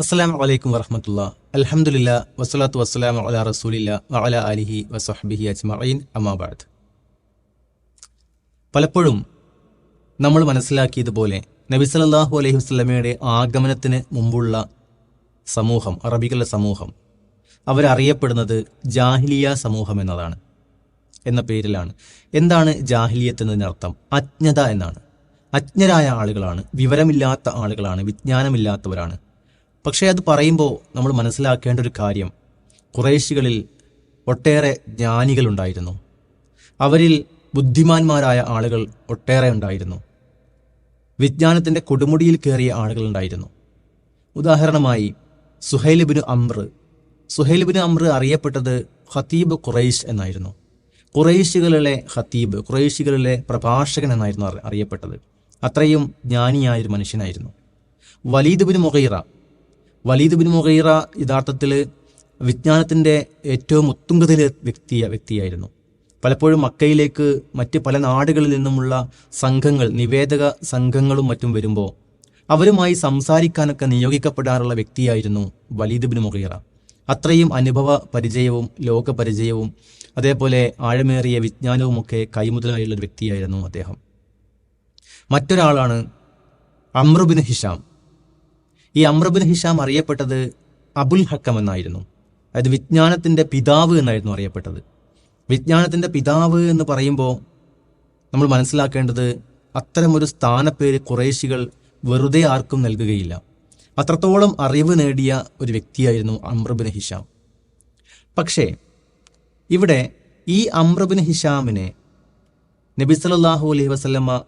അസ്സലാം വലൈക്കും വറഹമത്തുള്ള അലഹമുല്ല വസ്സലാത്തു വസ്സലാം അല റസൂലില്ല വഅല അലിഹി വസ്ഹബിഹി അജ്മഈൻ അമാബാദ് പലപ്പോഴും നമ്മൾ മനസ്സിലാക്കിയതുപോലെ നബി സല്ലല്ലാഹു അലൈഹി വസ്ലമയുടെ ആഗമനത്തിന് മുമ്പുള്ള സമൂഹം അറബികളുടെ സമൂഹം അവരറിയപ്പെടുന്നത് ജാഹിലിയ സമൂഹം എന്നതാണ് എന്ന പേരിലാണ്. എന്താണ് ജാഹിലിയത്ത് എന്നതിനർത്ഥം അജ്ഞത എന്നാണ്. അജ്ഞരായ ആളുകളാണ് വിവരമില്ലാത്ത ആളുകളാണ് വിജ്ഞാനമില്ലാത്തവരാണ്. പക്ഷേ അത് പറയുമ്പോൾ നമ്മൾ മനസ്സിലാക്കേണ്ട ഒരു കാര്യം. കുറേശികളിൽ ഒട്ടേറെ ജ്ഞാനികളുണ്ടായിരുന്നു. അവരിൽ ബുദ്ധിമാന്മാരായ ആളുകൾ ഒട്ടേറെ ഉണ്ടായിരുന്നു. വിജ്ഞാനത്തിന്റെ കൊടുമുടിയിൽ കയറിയ ആളുകളുണ്ടായിരുന്നു ഉദാഹരണമായി സുഹൈലിബിന് അമ്ര. സുഹൈലിബിന് അമ്ര അറിയപ്പെട്ടത് ഖത്തീബ് ഖുറൈഷ് എന്നായിരുന്നു. ഖുറൈശികളിലെ ഖത്തീബ് ഖുറൈശികളിലെ പ്രഭാഷകൻ എന്നായിരുന്നു അറി- അറിയപ്പെട്ടത്. അത്രയും ജ്ഞാനിയായൊരു മനുഷ്യനായിരുന്നു. Walid bin Mughira Walid bin Mughira യഥാർത്ഥത്തിൽ വിജ്ഞാനത്തിന്റെ ഏറ്റവും ഉത്തുംഗതയിലെ വ്യക്തിയ വ്യക്തിയായിരുന്നു. പലപ്പോഴും മക്കയിലേക്ക് മറ്റ് പല നാടുകളിൽ നിന്നുമുള്ള സംഘങ്ങൾ നിവേദക സംഘങ്ങളും മറ്റും വരുമ്പോൾ അവരുമായി സംസാരിക്കാനൊക്കെ നിയോഗിക്കപ്പെടാറുള്ള വ്യക്തിയായിരുന്നു വലീദ് ബിൻ മുഹീറ അത്രയും അനുഭവ പരിചയവും ലോക പരിചയവും അതേപോലെ ആഴമേറിയ വിജ്ഞാനവുമൊക്കെ കൈമുതലായുള്ള വ്യക്തിയായിരുന്നു അദ്ദേഹം. മറ്റൊരാളാണ് അമ്രുബിൻ ഹിഷാം. ഈ അമ്രബിൻ ഹിഷാം അറിയപ്പെട്ടത് അബുൽ ഹക്കം എന്നായിരുന്നു. അതായത് വിജ്ഞാനത്തിന്റെ പിതാവ് എന്നായിരുന്നു അറിയപ്പെട്ടത്. വിജ്ഞാനത്തിന്റെ പിതാവ് എന്ന് പറയുമ്പോൾ നമ്മൾ മനസ്സിലാക്കേണ്ടത് അത്തരമൊരു സ്ഥാനപ്പേര് കുറേശികൾ വെറുതെ ആർക്കും നൽകുകയില്ല. അത്രത്തോളം അറിവ് നേടിയ ഒരു വ്യക്തിയായിരുന്നു അമ്രബിൻ ഹിഷാം പക്ഷേ ഇവിടെ ഈ അമ്രബിൻ ഹിഷാമിനെ നബി സല്ലല്ലാഹു അലൈഹി വസല്ലമ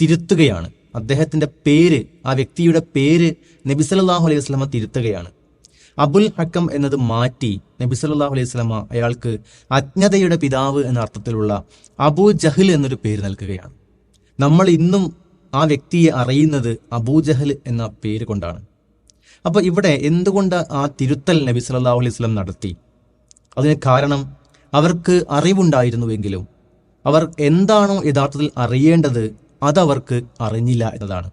തിരുത്തുകയാണ്. അദ്ദേഹത്തിന്റെ പേര് ആ വ്യക്തിയുടെ പേര് നബി സല്ലല്ലാഹു അലൈഹി വസല്ലമ തിരുത്തുകയാണ്. അബുൽ ഹക്കം എന്നത് മാറ്റി നബി സല്ലല്ലാഹു അലൈഹി വസല്ലമ അയാൾക്ക് അജ്ഞതയുടെ പിതാവ് എന്ന അർത്ഥത്തിലുള്ള അബൂ ജഹൽ എന്നൊരു പേര് നൽകുകയാണ്. നമ്മൾ ഇന്നും ആ വ്യക്തിയെ അറിയുന്നത് അബൂ ജഹൽ എന്ന പേര് കൊണ്ടാണ്. അപ്പോൾ ഇവിടെ എന്തുകൊണ്ട് ആ തിരുത്തൽ നബി സല്ലാഹു അലൈഹി വസല്ലം നടത്തി? അതിന് കാരണം അവർക്ക് അറിവുണ്ടായിരുന്നുവെങ്കിലും അവർ എന്താണോ യഥാർത്ഥത്തിൽ അറിയേണ്ടത് അതവർക്ക് അറിഞ്ഞില്ല എന്നതാണ്.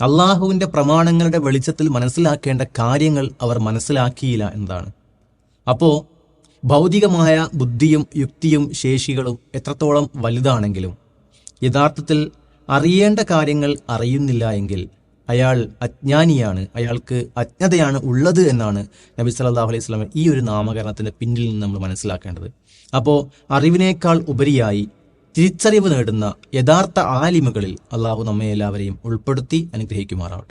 അള്ളാഹുവിന്റെ പ്രമാണങ്ങളുടെ വെളിച്ചത്തിൽ മനസ്സിലാക്കേണ്ട കാര്യങ്ങൾ അവർ മനസ്സിലാക്കിയില്ല എന്നതാണ്. അപ്പോൾ ഭൗതികമായ ബുദ്ധിയും യുക്തിയും ശേഷികളും എത്രത്തോളം വലുതാണെങ്കിലും യഥാർത്ഥത്തിൽ അറിയേണ്ട കാര്യങ്ങൾ അറിയുന്നില്ല എങ്കിൽ അയാൾ അജ്ഞാനിയാണ് അയാൾക്ക് അജ്ഞതയാണ് ഉള്ളത് എന്നാണ് നബി സല്ലാഹു അലൈഹി വസല്ലം ഈ ഒരു നാമകരണത്തിന്റെ പിന്നിൽ നിന്ന് നമ്മൾ മനസ്സിലാക്കേണ്ടത്. അപ്പോൾ അറിവിനേക്കാൾ ഉപരിയായി തിരിച്ചറിവ് നേടുന്ന യഥാർത്ഥ ആലിമുകളിൽ അള്ളാഹു നമ്മെ എല്ലാവരെയും ഉൾപ്പെടുത്തി അനുഗ്രഹിക്കുമാറാവട്ടെ.